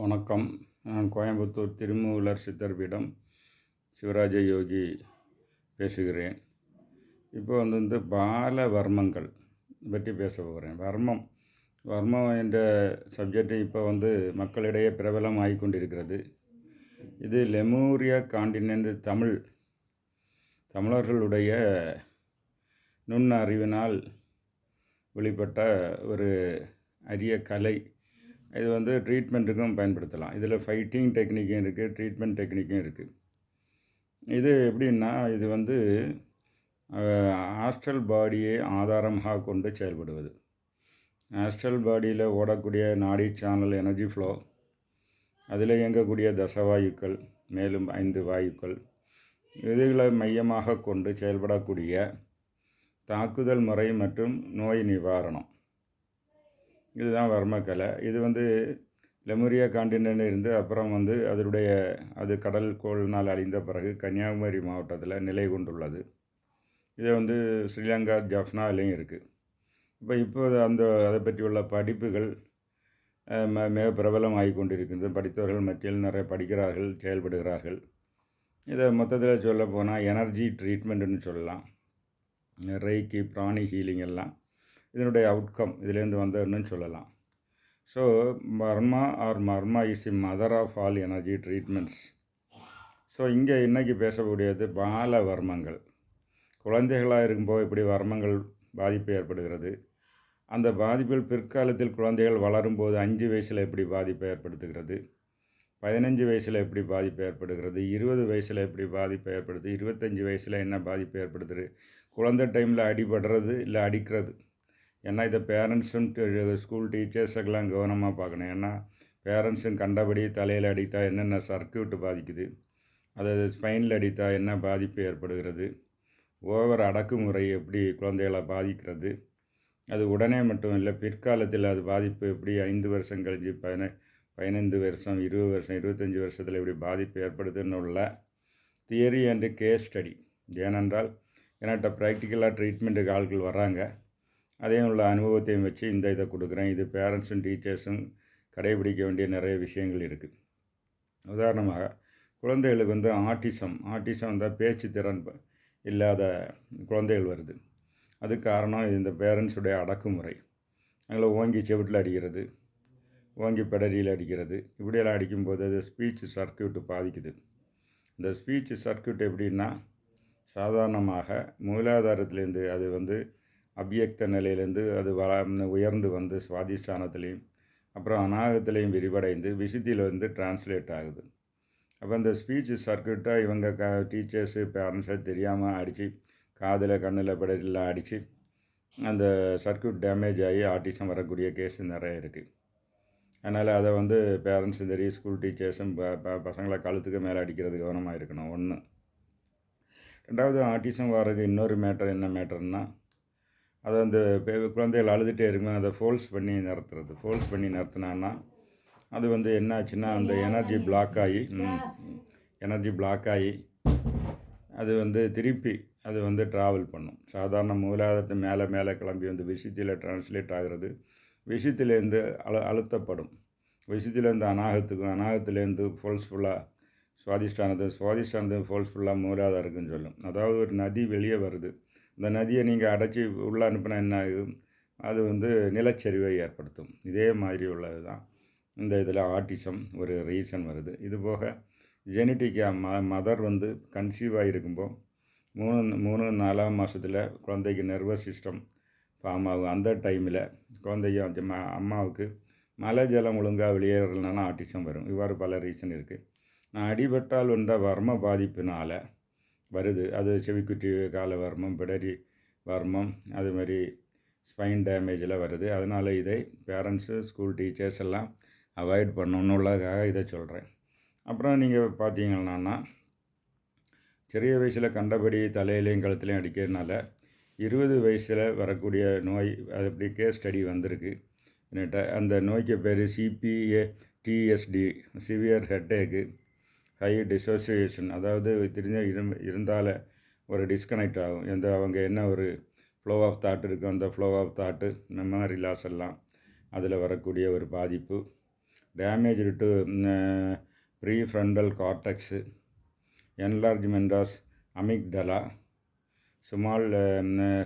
வணக்கம். நான் கோயம்புத்தூர் திருமூலர் சித்தர்பீடம் சிவராஜ யோகி பேசுகிறேன். இப்போ வந்து இந்த பால வர்மங்கள் பற்றி பேச போகிறேன். வர்மம் வர்மம் என்ற சப்ஜெக்ட் இப்போ வந்து மக்களிடையே பிரபலம் ஆகிக்கொண்டிருக்கிறது இது லெமூரியா காண்டினென்ட் தமிழ் தமிழர்களுடைய நுண் அறிவினால் வெளிப்பட்ட ஒரு அரிய கலை. இது வந்து ட்ரீட்மெண்ட்டுக்கும் பயன்படுத்தலாம். இதில் ஃபைட்டிங் டெக்னிக்கும் இருக்குது ட்ரீட்மெண்ட் டெக்னிக்கும் இருக்குது இது எப்படின்னா இது வந்து ஆஸ்ட்ரல் பாடியை ஆதாரமாக கொண்டு செயல்படுவது. ஆஸ்ட்ரல் பாடியில் ஓடக்கூடிய நாடி சேனல் எனர்ஜி ஃப்ளோ அதில் இயங்கக்கூடிய தசவாயுக்கள் மேலும் ஐந்து வாயுக்கள் இதுகளை மையமாக கொண்டு செயல்படக்கூடிய தாக்குதல் முறை மற்றும் நோய் நிவாரணம். இதுதான் வர்மக்கலை. இது வந்து லெமுரியா காண்டினென்ட் இருந்து அப்புறம் வந்து அதனுடைய அது கடல் கோள்னால் அழிந்த பிறகு கன்னியாகுமரி மாவட்டத்தில் நிலை கொண்டுள்ளது. இதை வந்து ஸ்ரீலங்கா ஜஃப்னாலையும் இருக்குது இப்போ இப்போது அந்த அதை பற்றியுள்ள படிப்புகள் மிக பிரபலம் ஆகி கொண்டிருக்கின்றது. படித்தவர்கள் மத்தியில் நிறைய படிக்கிறார்கள் செயல்படுகிறார்கள். இதை மொத்தத்தில் சொல்ல போனால் எனர்ஜி ட்ரீட்மெண்ட்டுன்னு சொல்லலாம். ரெய்க்கி பிராணி ஹீலிங் எல்லாம். இதனுடைய அவுட்கம் இதுலேருந்து வந்ததுன்னு சொல்லலாம். So marma are marma is the mother of all energy treatments so இங்கே இன்றைக்கி பேசக்கூடியது பால வர்மங்கள் குழந்தைகளாக இருக்கும்போது இப்படி வர்மங்கள் பாதிப்பு ஏற்படுகிறது. அந்த பாதிப்பில் பிற்காலத்தில் குழந்தைகள் வளரும்போது அஞ்சு வயசில் எப்படி பாதிப்பை ஏற்படுத்துகிறது? பதினஞ்சு வயசில் எப்படி பாதிப்பு ஏற்படுகிறது? இருபது வயசில் எப்படி பாதிப்பு ஏற்படுது? இருபத்தஞ்சி வயசில் என்ன பாதிப்பு ஏற்படுத்துது? குழந்தை டைமில் அடிபடுறது இல்லை அடிக்கிறது? ஏன்னா இதை பேரண்ட்ஸும் ஸ்கூல் டீச்சர்ஸுக்கெல்லாம் கவனமாக பார்க்கணும். ஏன்னா பேரண்ட்ஸும் கண்டபடி தலையில் அடித்தா என்னென்ன சர்க்கியூட் பாதிக்குது? அதாவது ஸ்பைனில் அடித்தா என்ன பாதிப்பு ஏற்படுகிறது? ஓவர் அடக்குமுறை எப்படி குழந்தைகளை பாதிக்கிறது? அது உடனே மட்டும் இல்லை பிற்காலத்தில் அது பாதிப்பு எப்படி ஐந்து வருஷம் கழிஞ்சு பதின பதினைந்து வருஷம் இருபது வருஷம் இருபத்தஞ்சி வருஷத்தில் எப்படி பாதிப்பு ஏற்படுதுன்னு உள்ள தியரி அண்டு கேஸ் ஸ்டடி ஏனென்றால் என்கிட்ட ப்ராக்டிக்கலாக ட்ரீட்மெண்ட்டுக்கு ஆள்கள் வராங்க அதையும் உள்ள அனுபவத்தையும் வச்சு இந்த இதை கொடுக்குறேன். இது பேரண்ட்ஸும் டீச்சர்ஸும் கடைபிடிக்க வேண்டிய நிறைய விஷயங்கள் இருக்குது உதாரணமாக குழந்தைகளுக்கு வந்து ஆட்டிசம் ஆட்டிசம் வந்தால் பேச்சு திறன் இல்லாத குழந்தைகள் வருது. அதுக்கு காரணம் இந்த பேரண்ட்ஸுடைய அடக்குமுறை. அவங்கள ஓங்கி செவிட்டில் அடிக்கிறது ஓங்கி பெடரியில் அடிக்கிறது. இப்படியெல்லாம் அடிக்கும்போது அது ஸ்பீச் சர்க்கியூட்டு பாதிக்குது. இந்த ஸ்பீச் சர்க்கியூட் எப்படின்னா சாதாரணமாக மூலாதாரத்துலேருந்து அது வந்து அபியக்த நிலையிலேருந்து அது வ உயர்ந்து வந்து சுவாதிஷ்டானத்துலேயும் அப்புறம் அநாகத்துலேயும் விரிவடைந்து விசுத்தியில் வந்து டிரான்ஸ்லேட் ஆகுது. அப்போ அந்த ஸ்பீச் சர்க்கியூட்டாக இவங்க க டீச்சர்ஸு பேரண்ட்ஸை தெரியாமல் அடித்து காதில் கண்ணில் படையெல்லாம் அடித்து அந்த சர்க்கியூட் டேமேஜ் ஆகி ஆர்டிசம் வரக்கூடிய கேஸ் நிறைய இருக்குது அதனால் அதை வந்து பேரண்ட்ஸும் சரி ஸ்கூல் டீச்சர்ஸும் ப பசங்களை கழுத்துக்கு மேலே அடிக்கிறது கவனமாக இருக்கணும். ஒன்று ரெண்டாவது ஆர்டிசம் வர்றதுக்கு இன்னொரு மேட்டர் என்ன மேட்டர்னால் அதை அந்த குழந்தைகள் அழுதுகிட்டே இருக்குமே அதை ஃபோல்ஸ் பண்ணி நிறுத்துறது. ஃபோல்ஸ் பண்ணி நிறுத்தினான்னா அது வந்து என்ன ஆச்சுன்னா அந்த எனர்ஜி பிளாக் ஆகி எனர்ஜி பிளாக் ஆகி அது வந்து திருப்பி அது வந்து ட்ராவல் பண்ணும். சாதாரண மூலாதாரத்து மேலே மேலே கிளம்பி வந்து விஷயத்தில் டிரான்ஸ்லேட் ஆகிறது. விஷயத்துலேருந்து அழு அழுத்தப்படும். விஷயத்துலேருந்து அநாகத்துக்கும் அநாகத்துலேருந்து ஃபோல்ஸ்ஃபுல்லாக சுவாதிஷ்டானது சுவாதிஷ்டானது ஃபோல்ஸ்ஃபுல்லாக மூலாதாரக்குன்னு சொல்லும். அதாவது ஒரு நதி வெளியே வருது. இந்த நதியை நீங்கள் அடைச்சி உள்ளே அனுப்பினா என்ன ஆகும்? அது வந்து நிலச்சரிவை ஏற்படுத்தும். இதே மாதிரி உள்ளது தான். இந்த இதில் ஆட்டிசம் ஒரு ரீசன் வருது. இது போக ஜெனட்டிக்காக ம மதர் வந்து கன்சீவ் ஆகிருக்கும்போது மூணு மூணு நாலாம் மாதத்தில் குழந்தைக்கு நர்வஸ் சிஸ்டம் ஃபார்ம் ஆகும். அந்த டைமில் குழந்தைக்கு அம்மாவுக்கு மலை ஜலம் ஒழுங்காக வெளியேறதுனால ஆட்டிசம் வரும். இவ்வாறு பல ரீசன் இருக்குது. நான் அடிபட்டால் வந்த வர்ம பாதிப்பினால் வருது. அது செவிக்குட்டி கால வர்மம் பிடரி வர்மம் அது மாதிரி ஸ்பைன் டேமேஜில் வருது. அதனால் இதை பேரண்ட்ஸு ஸ்கூல் டீச்சர்ஸ் எல்லாம் அவாய்ட் பண்ணணுன்னுள்ளதுக்காக இதை சொல்கிறேன் அப்புறம் நீங்கள் பார்த்தீங்கன்னா சிறிய வயசில் கண்டபடி தலையிலையும் கழுத்துலையும் அடிக்கிறதுனால இருபது வயசில் வரக்கூடிய நோய் அது அப்படி கேஸ் ஸ்டடி வந்திருக்கு. என்னட்ட அந்த நோய்க்கு பேர் CBA DST severe headache high dissociation அதாவது தெரிஞ்ச இருந்தால ஒரு டிஸ்கனெக்ட் ஆகும். எந்த அவங்க என்ன ஒரு ஃப்ளோ ஆஃப் தாட் இருக்கும் அந்த flow of thought memory loss எல்லாம் அதில் வரக்கூடிய ஒரு பாதிப்பு. Damage to prefrontal cortex enlargement of amygdala small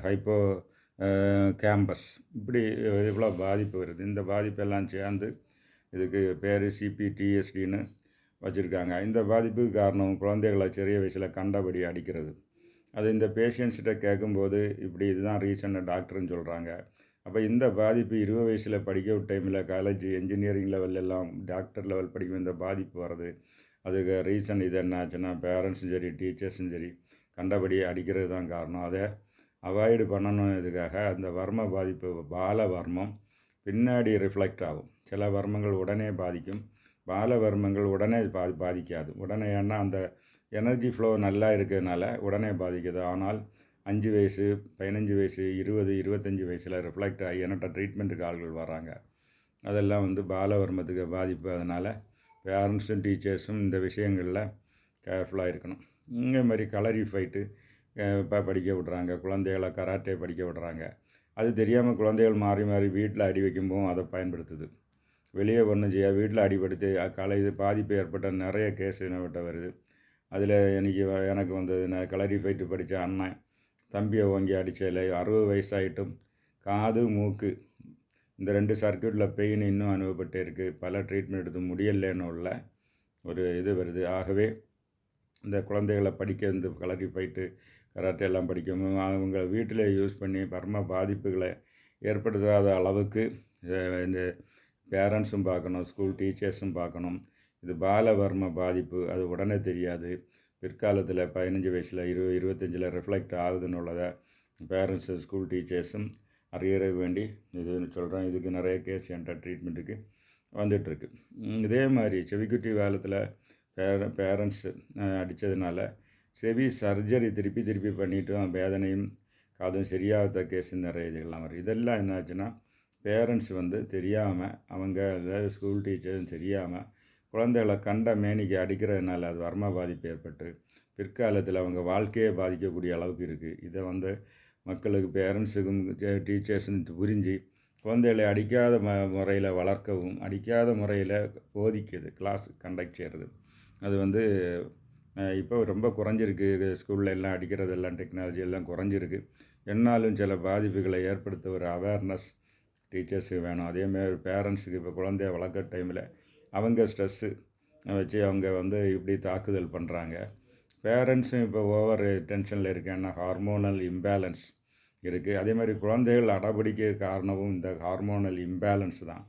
hippocampus இப்படி இவ்வளோ பாதிப்பு வருது. இந்த பாதிப்பெல்லாம் சேர்ந்து இதுக்கு பேர் சிபிடிஎஸ்டின்னு வச்சுருக்காங்க. இந்த பாதிப்புக்கு காரணம் குழந்தைகளை சிறிய வயசில் கண்டபடி அடிக்கிறது. அது இந்த பேஷண்ட்ஸ்கிட்ட கேட்கும்போது இப்படி இதுதான் ரீசன் டாக்டர்னு சொல்கிறாங்க அப்போ இந்த பாதிப்பு இருபது வயசில் படிக்க டைமில் காலேஜ் இன்ஜினியரிங் லெவல்லாம் டாக்டர் லெவல் படிக்கும் இந்த பாதிப்பு வருது. அதுக்கு ரீசன் இது என்ன ஆச்சுன்னா பேரண்ட்ஸும் சரி டீச்சர்ஸும் சரி கண்டபடி அடிக்கிறது தான் காரணம். அதை அவாய்டு பண்ணணும் இதுக்காக அந்த வர்ம பாதிப்பு பால வர்மம் பின்னாடி ரிஃப்ளெக்ட் ஆகும். சில வர்மங்கள் உடனே பாதிக்கும். பாலவர்மங்கள் உடனே பா பாதிக்காது. உடனே ஏன்னா அந்த எனர்ஜி ஃப்ளோ நல்லா இருக்கிறதுனால உடனே பாதிக்குது. ஆனால் அஞ்சு வயசு பதினஞ்சு வயசு இருபது இருபத்தஞ்சி வயசில் ரிஃப்ளெக்ட் ஆகி என்கிட்ட ட்ரீட்மெண்ட்டுக்கு ஆள்கள் வராங்க. அதெல்லாம் வந்து பாலவர்மத்துக்கு பாதிப்பு அதனால் பேரண்ட்ஸும் டீச்சர்ஸும் இந்த விஷயங்களில் கேர்ஃபுல்லாக இருக்கணும். இந்த மாதிரி கலரி ஃபைட்டு இப்போ படிக்க விட்றாங்க. குழந்தைகளை கராட்டே படிக்க விட்றாங்க. அது தெரியாமல் குழந்தைகள் மாறி மாறி வீட்டில் அடி வைக்கும்போது அதை பயன்படுத்துது. வெளியே ஒன்றும் செய்ய வீட்டில் அடிபடுத்து கலை இது பாதிப்பு ஏற்பட்ட நிறைய கேஸ் என்னவிட்ட வருது. அதில் எனக்கு எனக்கு வந்தது நான் கலரி ஃபைட்டு படித்த அண்ணன் தம்பியை வாங்கி அடித்ததில் அறுபது வயசாகிட்டும் காது மூக்கு இந்த ரெண்டு சர்க்கியூட்டில் பெயின் இன்னும் அனுபவப்பட்டு இருக்குது பல ட்ரீட்மெண்ட் எடுத்து முடியலன்னு உள்ள ஒரு இது வருது. ஆகவே இந்த குழந்தைகளை படிக்க இந்த கலரி போயிட்டு கராட்டே எல்லாம் படிக்கணும் அவங்க வீட்டில் யூஸ் பண்ணி பர்ம பாதிப்புகளை ஏற்படுத்தாத அளவுக்கு இந்த பேரண்ட்ஸும் பார்க்கணும் ஸ்கூல் டீச்சர்ஸும் பார்க்கணும். இது பாலவர்ம பாதிப்பு அது உடனே தெரியாது. பிற்காலத்தில் பதினஞ்சு வயசில் இரு இருபத்தஞ்சில் ரிஃப்ளெக்ட் ஆகுதுன்னு உள்ளதை பேரண்ட்ஸு ஸ்கூல் டீச்சர்ஸும் அறியற வேண்டி இதுன்னு சொல்கிறேன் இதுக்கு நிறைய கேஸ் என்கிட்ட ட்ரீட்மெண்ட்டுக்கு வந்துட்டுருக்கு. இதே மாதிரி செவிக்குட்டி காலத்தில் பேர பேரண்ட்ஸு அடித்ததுனால செவி சர்ஜரி திருப்பி திருப்பி பண்ணிவிட்டு வேதனையும் காதும் சரியாகாத கேஸ் நிறைய இதெல்லாம் வரும் இதெல்லாம் என்னாச்சுன்னா பேரண்ட்ஸ் வந்து தெரியாமல் அவங்க அதாவது ஸ்கூல் டீச்சரும் தெரியாமல் குழந்தைகளை கண்ட மேனிக்கு அடிக்கிறதுனால அது வர்ம பாதிப்பு ஏற்பட்டு பிற்காலத்தில் அவங்க வாழ்க்கையே பாதிக்கக்கூடிய அளவுக்கு இருக்குது இதை வந்து மக்களுக்கு பேரண்ட்ஸுக்கும் டீச்சர்ஸுன்னு புரிஞ்சு குழந்தைகளை அடிக்காத ம முறையில் வளர்க்கவும் அடிக்காத முறையில் போதிக்குது கிளாஸ் கண்டக்ட் செய்கிறது அது வந்து இப்போ ரொம்ப குறைஞ்சிருக்கு. ஸ்கூலில் எல்லாம் அடிக்கிறது எல்லாம் டெக்னாலஜி எல்லாம் குறைஞ்சிருக்கு. என்னாலும் சில பாதிப்புகளை ஏற்படுத்த ஒரு அவேர்னஸ் டீச்சர்ஸுக்கு வேணும். அதேமாரி பேரண்ட்ஸுக்கு இப்போ குழந்தைய வளர்க்குற டைமில் அவங்க ஸ்ட்ரெஸ்ஸு வச்சு அவங்க வந்து இப்படி தாக்குதல் பண்ணுறாங்க பேரண்ட்ஸும் இப்போ ஓவர் டென்ஷனில் இருக்கேன்னா ஹார்மோனல் இம்பேலன்ஸ் இருக்குது அதே மாதிரி குழந்தைகள் அடபடிக்க காரணமும் இந்த ஹார்மோனல் இம்பேலன்ஸ் தான்.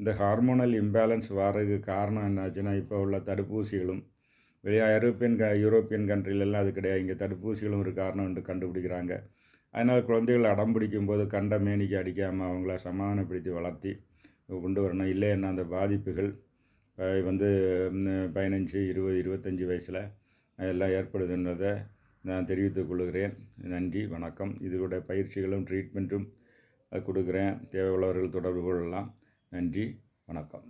இந்த ஹார்மோனல் இம்பேலன்ஸ் வர்றதுக்கு காரணம் என்னாச்சுன்னா இப்போ உள்ள தடுப்பூசிகளும் வெளியே ஐரோப்பியன் க யூரோப்பியன் கண்ட்ரிலெல்லாம் அது கிடையாது. இங்கே தடுப்பூசிகளும் ஒரு காரணம் என்று கண்டுபிடிக்கிறாங்க. அதனால் குழந்தைகள் அடம் பிடிக்கும்போது கண்ட மேனிக்கு அடிக்காமல் அவங்கள சமாதானப்படுத்தி வளர்த்தி கொண்டு வரணும். இல்லைன்னா அந்த பாதிப்புகள் வந்து பதினஞ்சு இருபது இருபத்தஞ்சி வயசில் எல்லாம் ஏற்படுதுன்றதை நான் தெரிவித்துக் கொள்கிறேன். நன்றி வணக்கம். இதோட பயிற்சிகளும் ட்ரீட்மெண்ட்டும் கொடுக்குறேன். தேவையுள்ளவர்கள் தொடர்பு கொள்ளலாம். நன்றி வணக்கம்.